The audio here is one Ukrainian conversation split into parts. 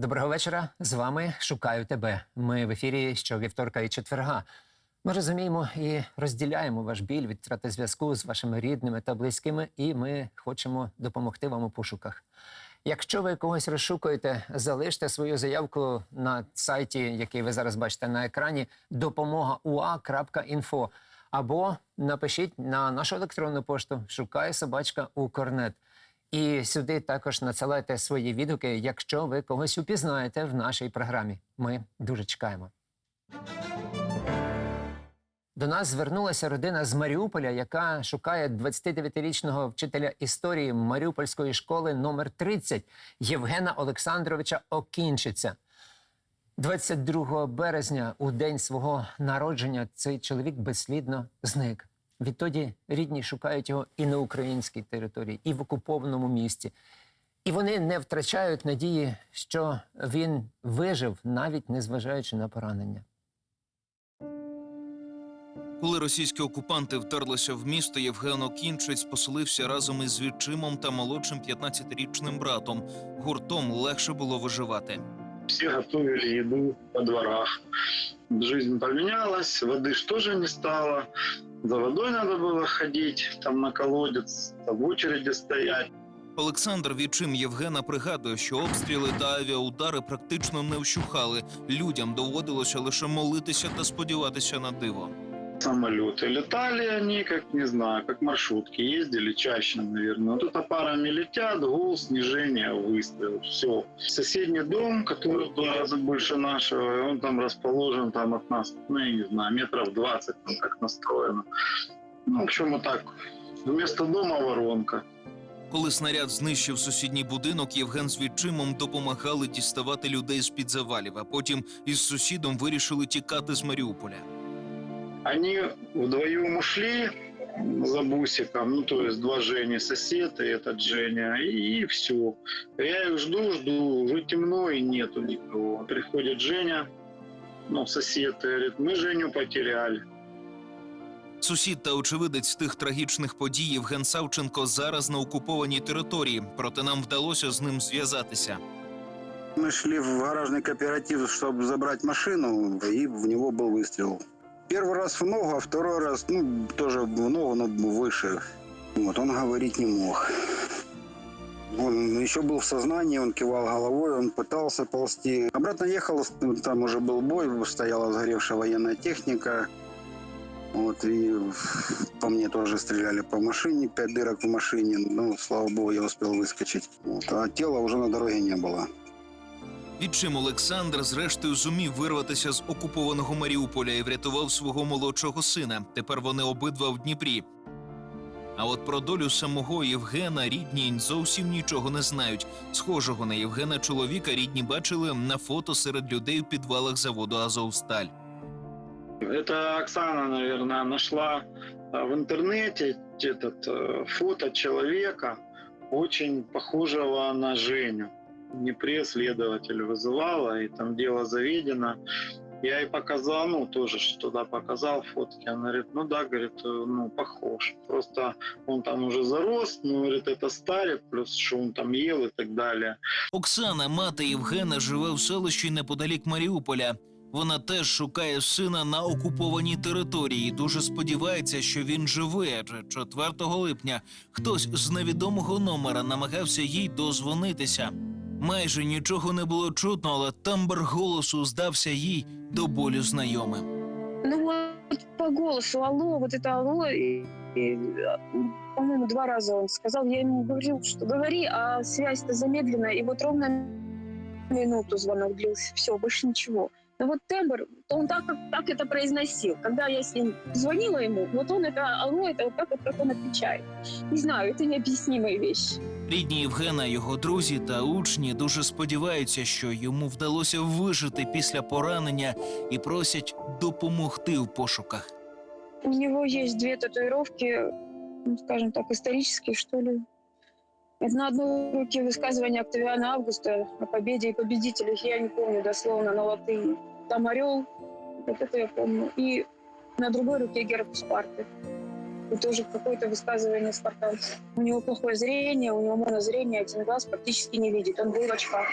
Доброго вечора. З вами шукаю тебе. Ми в ефірі щовівторка і четверга. Ми розуміємо і розділяємо ваш біль від втрати зв'язку з вашими рідними та близькими, і ми хочемо допомогти вам у пошуках. Якщо ви когось розшукуєте, залиште свою заявку на сайті, який ви зараз бачите на екрані, допомога.ua.info або напишіть на нашу електронну пошту шукає собачка у корнет. І сюди також надсилайте свої відгуки, якщо ви когось упізнаєте в нашій програмі. Ми дуже чекаємо. До нас звернулася родина з Маріуполя, яка шукає 29-річного вчителя історії Маріупольської школи номер 30 Євгена Олександровича Окінчиця. 22 березня, у день свого народження, цей чоловік безслідно зник. Відтоді рідні шукають його і на українській території, і в окупованому місті. І вони не втрачають надії, що він вижив, навіть незважаючи на поранення. Коли російські окупанти втерлися в місто, Євген Окінчець поселився разом із відчимом та молодшим 15-річним братом. Гуртом легше було виживати. Все готовили еду во дворах. Жизнь поменялась, воды ж тоже не стало. За водою надо було ходити, там на колодец, в очереди стоять. Олександр Вічим Євгена пригадує, що обстріли та авіаудари практично не вщухали. Людям доводилося лише молитися та сподіватися на диво. Самолеты летали они, как не знаю, как маршрутки ездили чаще, наверное. Вот это парами летят, гул, снижение, выстрел, все. Соседний дом, который в два раза больше нашего, он там расположен там от нас, ну я не знаю, метров 20 там как настроено. Ну, в общем, вот так. Вместо дома воронка. Коли снаряд знищив сусідній будинок, Євген з відчимом допомагали діставати людей з під завалів, а потім із сусідом вирішили тікати з Маріуполя. Они вдвоем ушли за бусиком, ну то есть два Жени, сосед и этот Женя, и, все. Я их жду, жду, уже темно и нету никого. Приходит Женя, ну сосед, и говорит, мы Женю потеряли. Сусід та очевидець тих трагічних подій Євген Савченко зараз на окупованій території, проте нам вдалося з ним зв'язатися. Мы шли в гаражный кооператив, чтобы забрать машину, и в него был выстрел. Первый раз в ногу, а второй раз, ну, тоже в ногу, но выше. Вот, он говорить не мог. Он еще был в сознании, он кивал головой, он пытался ползти. Обратно ехал, там уже был бой, стояла сгоревшая военная техника. Вот, и по мне тоже стреляли по машине, пять дырок в машине. Ну, слава богу, я успел выскочить. Вот, а тела уже на дороге не было. Відчим Олександр, зрештою, зумів вирватися з окупованого Маріуполя і врятував свого молодшого сина. Тепер вони обидва в Дніпрі. А от про долю самого Євгена рідні зовсім нічого не знають. Схожого на Євгена чоловіка рідні бачили на фото серед людей у підвалах заводу Азовсталь. Это Оксана, наверное, нашла а, в интернете этот э, фото человека, очень похожего на Женю. В Днепре следователь вызывала, и там дело заведено. Я ей показал, ну, тоже ж туда показал фотки. Она говорит, ну да, говорит, э, ну, похож. Просто он там уже зарос, ну, говорит, это старик, плюс что он там ел и так далее. Оксана, мати Євгена, живе в селищі неподалік Маріуполя. Вона теж шукає сина на окупованій території. і Дуже сподівається, що він живий. Адже 4 липня хтось з невідомого номера намагався їй дозвонитися. Майже нічого не було чутно, але тембр голосу здався їй до болю знайомим. Ну вот по голосу, алло, вот это алло, и, и, по-моему, два раза он сказал, я ему говорил, что говори, а связь-то замедленная, и вот ровно минуту звонок длился, все, больше ничего Но вот тембр, то он так, как- так это произносил. Когда я с ним звонила ему, вот он это алло, это вот так вот, как он отвечает. Не знаю, это необъяснимая вещь. Рідні Євгена, його друзі та учні дуже сподіваються, що йому вдалося вижити після поранення і просять допомогти в пошуках. У него есть две татуировки, ну, скажем так, исторические, что ли. На одной руке высказывание Октавиана Августа о победе и победителях, я не помню дословно на латыни. Там орел, вот это я помню. И на другой руке герб Спарты. и тоже какое-то высказывание спартан. У него плохое зрение, у него монозрение, один глаз практически не видит, он был в очках.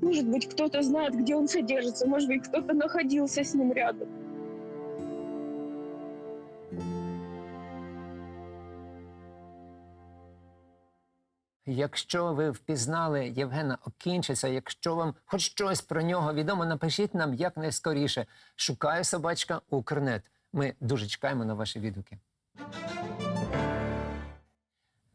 Может быть, кто-то знает, где он содержится, может быть, кто-то находился с ним рядом. Якщо ви впізнали Євгена Окінчиця, якщо вам хоч щось про нього відомо, напишіть нам якнайскоріше. Шукає собачка Укрнет. Ми дуже чекаємо на ваші відгуки.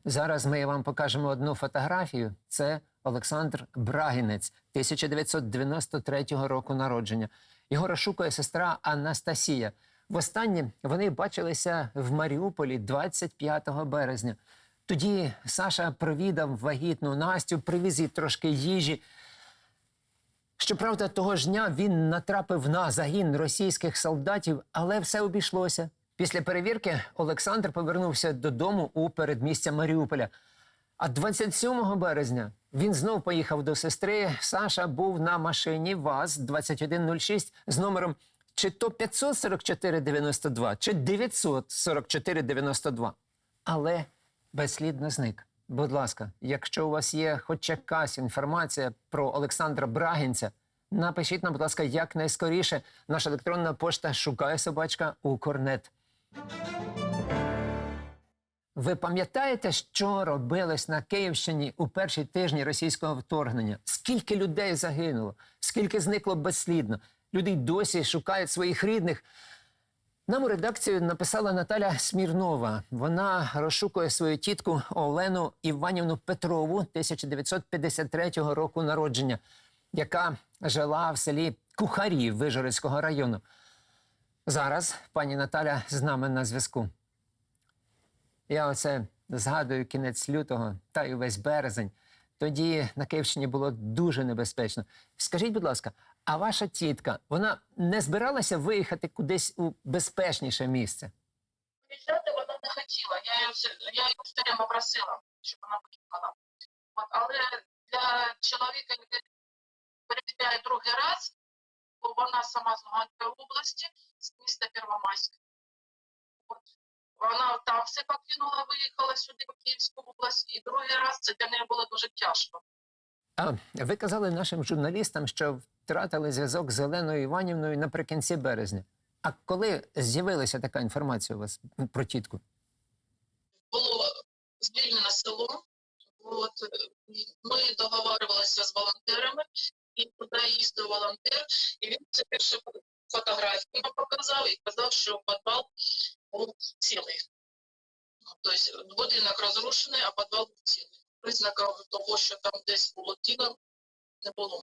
Зараз ми вам покажемо одну фотографію. Це Олександр Брагінець, 1993 року народження. Його розшукує сестра Анастасія. Востаннє вони бачилися в Маріуполі 25 березня. Тоді Саша провідав вагітну Настю, привіз їй трошки їжі. Щоправда, того ж дня він натрапив на загін російських солдатів, але все обійшлося. Після перевірки Олександр повернувся додому у передмістя Маріуполя. А 27 березня він знов поїхав до сестри. Саша був на машині ВАЗ-2106 з номером чи то 54492, чи 94492. Але безслідно зник. Будь ласка, якщо у вас є хоч якась інформація про Олександра Брагінця, напишіть нам, будь ласка, якнайскоріше. Наша електронна пошта шукає собачка Укрнет. Ви пам'ятаєте, що робилось на Київщині у перші тижні російського вторгнення? Скільки людей загинуло, скільки зникло безслідно? Люди досі шукають своїх рідних. Нам у редакцію написала Наталя Смірнова. Вона розшукує свою тітку Олену Іванівну Петрову 1953 року народження, яка жила в селі Кухарі Вижгородського району. Зараз пані Наталя з нами на зв'язку. Я оце згадую кінець лютого та й увесь березень. Тоді на Київщині було дуже небезпечно. Скажіть, будь ласка, а ваша тітка, вона не збиралася виїхати кудись у безпечніше місце? Виїжджати вона не хотіла. Я її, я її время просила, щоб вона поїхала. От, але для чоловіка, який переїжджає другий раз, бо вона сама з Луганської області, з міста Первомайськ. От, вона там все покинула, виїхала сюди, в Київську область, і другий раз це для неї було дуже тяжко. А ви казали нашим журналістам, що втратили зв'язок з Оленою Іванівною наприкінці березня. А коли з'явилася така інформація у вас про тітку? було звільнене село. От, ми договарювалися з волонтерами, і туди їздив волонтер, і він це перше фотографію нам показав і казав, що підвал був цілий. Тобто будинок розрушений, а підвал був цілий. Признаків того, що там десь було тіло, не було.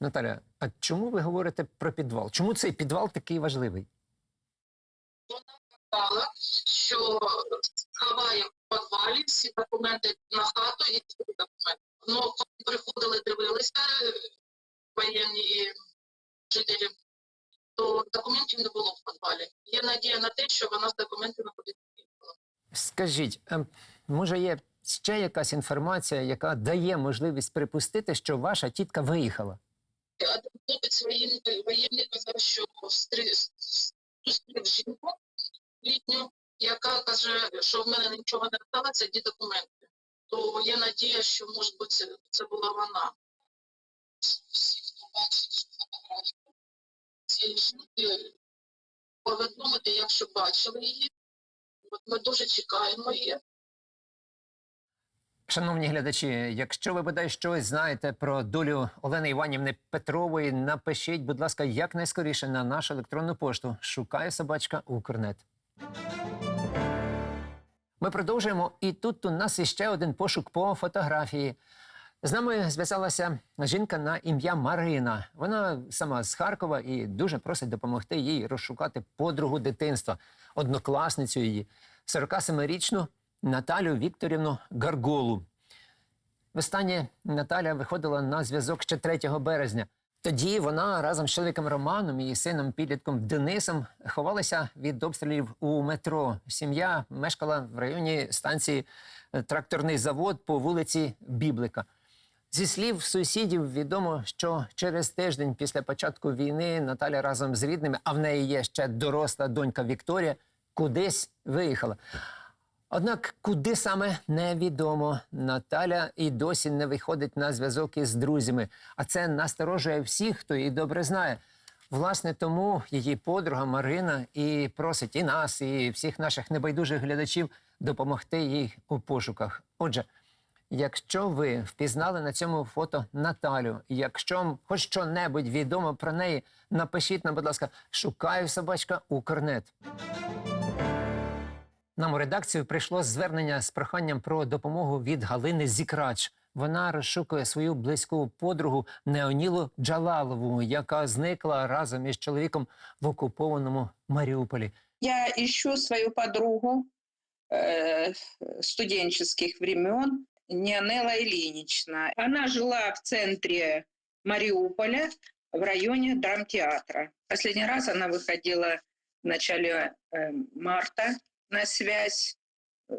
Наталя, а чому ви говорите про підвал? Чому цей підвал такий важливий? сказала, що ховає в підвалі всі документи на хату і ці документи. Ну, коли приходили, дивилися е, воєнні і жителі, то документів не було в підвалі. Є надія на те, що вона з документами буде. Скажіть, може є ще якась інформація, яка дає можливість припустити, що ваша тітка виїхала? Хлопець воєнний, воєнний казав, що зустрів жінку літню, яка каже, що в мене нічого не сталося, ді документи. То є надія, що, може бути, це, це була вона. Всі, хто бачить цю фотографію цієї жінки, повідомити, якщо бачили її. От ми дуже чекаємо її. Шановні глядачі, якщо ви бодай щось знаєте про долю Олени Іванівни Петрової, напишіть, будь ласка, якнайскоріше на нашу електронну пошту. Шукає собачка Укрнет. Ми продовжуємо, і тут у нас іще один пошук по фотографії. З нами зв'язалася жінка на ім'я Марина. Вона сама з Харкова і дуже просить допомогти їй розшукати подругу дитинства, однокласницю її, 47-річну Наталю Вікторівну Гарголу. Востаннє Наталя виходила на зв'язок ще 3 березня. Тоді вона разом з чоловіком Романом і сином підлітком Денисом ховалася від обстрілів у метро. Сім'я мешкала в районі станції е, тракторний завод по вулиці Біблика. Зі слів сусідів відомо, що через тиждень після початку війни Наталя разом з рідними, а в неї є ще доросла донька Вікторія, кудись виїхала. Однак, куди саме невідомо, Наталя і досі не виходить на зв'язок із друзями, а це насторожує всіх, хто її добре знає. Власне, тому її подруга Марина і просить і нас, і всіх наших небайдужих глядачів допомогти їй у пошуках. Отже, якщо ви впізнали на цьому фото Наталю, якщо хоч що-небудь відомо про неї, напишіть нам, будь ласка, шукаю собачка Укрнет Нам у редакцію прийшло звернення з проханням про допомогу від Галини Зікрач. Вона розшукує свою близьку подругу Неонілу Джалалову, яка зникла разом із чоловіком в окупованому Маріуполі. Я ищу свою подругу э, студенческих времен, Нионела Ильинична. Она жила в центре Мариуполя, в районе драмтеатра. Последний раз она выходила в начале э, марта на связь, э,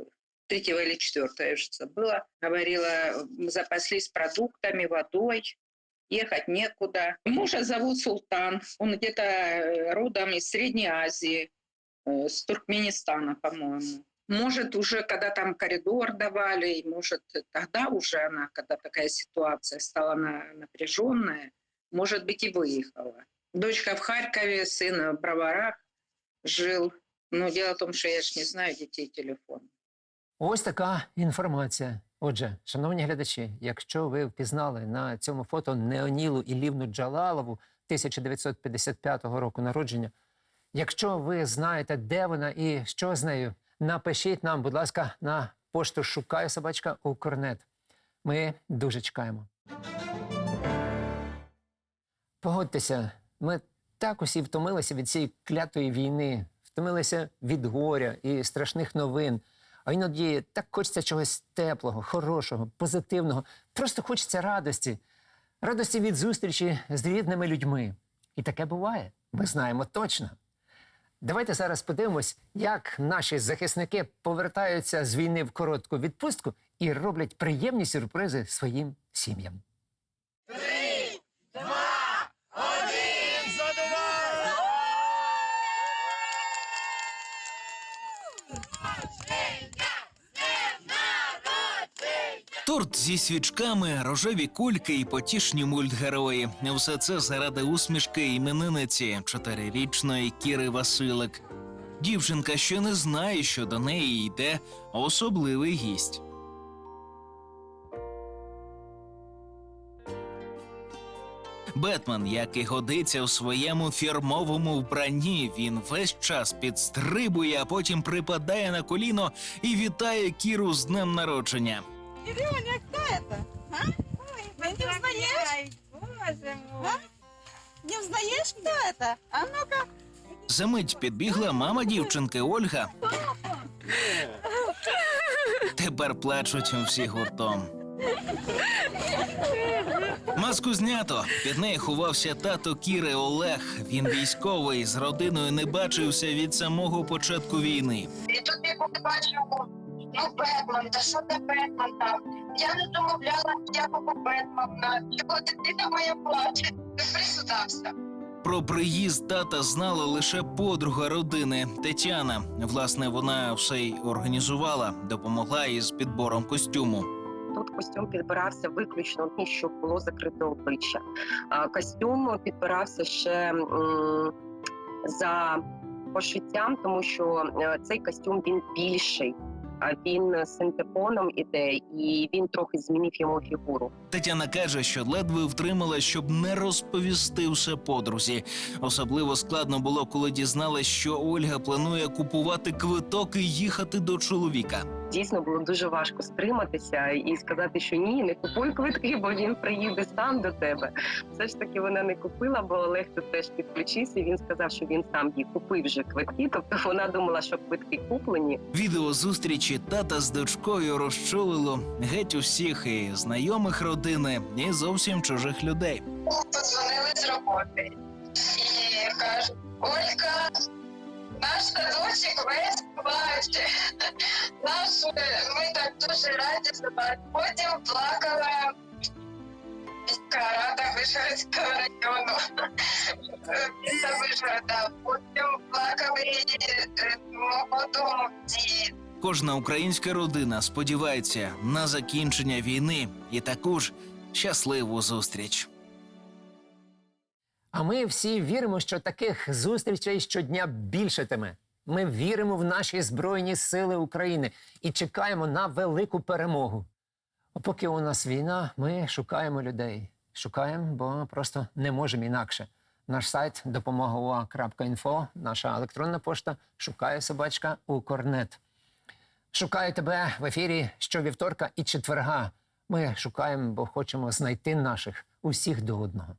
третьего или четвертого, я уже забыла. Говорила, мы запаслись продуктами, водой, ехать некуда. Мужа зовут Султан, он где-то э, родом из Средней Азии, э, с Туркменистана, по-моему. Может, уже когда там коридор давали, может, тогда уже она, когда такая ситуация стала на- напряженная, может быть, и выехала. Дочка в Харькове, сын в Броварах жил. Но дело в том, что я же не знаю детей телефон. Ось така інформація. Отже, шановні глядачі, якщо ви впізнали на цьому фото Неонілу Ілівну Джалалову 1955 року народження, якщо ви знаєте, де вона і що з нею, напишіть нам, будь ласка, на пошту Шукаю собачка Укрнет. Ми дуже чекаємо. Погодьтеся, ми так усі втомилися від цієї клятої війни, втомилися від горя і страшних новин. А іноді так хочеться чогось теплого, хорошого, позитивного. Просто хочеться радості. Радості від зустрічі з рідними людьми. І таке буває. Ми знаємо точно. Давайте зараз подивимось, як наші захисники повертаються з війни в коротку відпустку і роблять приємні сюрпризи своїм сім'ям. Торт зі свічками, рожеві кульки і потішні мультгерої. Все це заради усмішки іменинниці чотирирічної Кіри Василик. Дівчинка ще не знає, що до неї йде особливий гість. Бетмен, як і годиться у своєму фірмовому вбранні, він весь час підстрибує, а потім припадає на коліно і вітає Кіру з днем народження. Ирионя, кто это? А? Ты не узнаешь? Боже мой. А? Не узнаешь, кто это? А ну-ка. Замить підбігла мама дівчинки Ольга. Тепер плачуть всі гуртом. Маску знято. Під нею ховався тато Кіри Олег. Він військовий з родиною не бачився від самого початку війни. І тут я побачив, ну, Бетмен, та що це Бетмен там? Я не домовляла ніякого Бетмена. Його дитина моя плаче. Ти присудався. Про приїзд тата знала лише подруга родини Тетяна. Власне, вона все й організувала, допомогла із підбором костюму. Тут костюм підбирався виключно тим, щоб було закрите обличчя. Костюм підбирався ще за пошиттям, тому що е, цей костюм він більший. Він з синтепоном іде, і він трохи змінив йому фігуру. Тетяна каже, що ледве втримала, щоб не розповісти все подрузі. Особливо складно було, коли дізналась, що Ольга планує купувати квиток і їхати до чоловіка. Дійсно було дуже важко стриматися і сказати, що ні, не купуй квитки, бо він приїде сам до тебе. Все ж таки вона не купила, бо Олег тут теж підключився. і Він сказав, що він сам їй купив вже квитки. Тобто вона думала, що квитки куплені. Відео зустрічі тата з дочкою розчулило геть усіх і знайомих родини, і зовсім чужих людей. Подзвонили з роботи і кажуть, Олька, наш садочок весь плаче. Наш, е, ми так дуже раді за. Потім плакала Вишгородка, рада Вишгородського району. Міста Вишгорода. Потім плакали е, мого дому дід. Кожна українська родина сподівається на закінчення війни і таку ж щасливу зустріч. А ми всі віримо, що таких зустрічей щодня більшатиме. Ми віримо в наші Збройні Сили України і чекаємо на велику перемогу. А поки у нас війна, ми шукаємо людей. Шукаємо, бо просто не можемо інакше. Наш сайт допомога.ua.info, наша електронна пошта шукає собачка у корнет. Шукаю тебе в ефірі щовівторка і четверга. Ми шукаємо, бо хочемо знайти наших усіх до одного.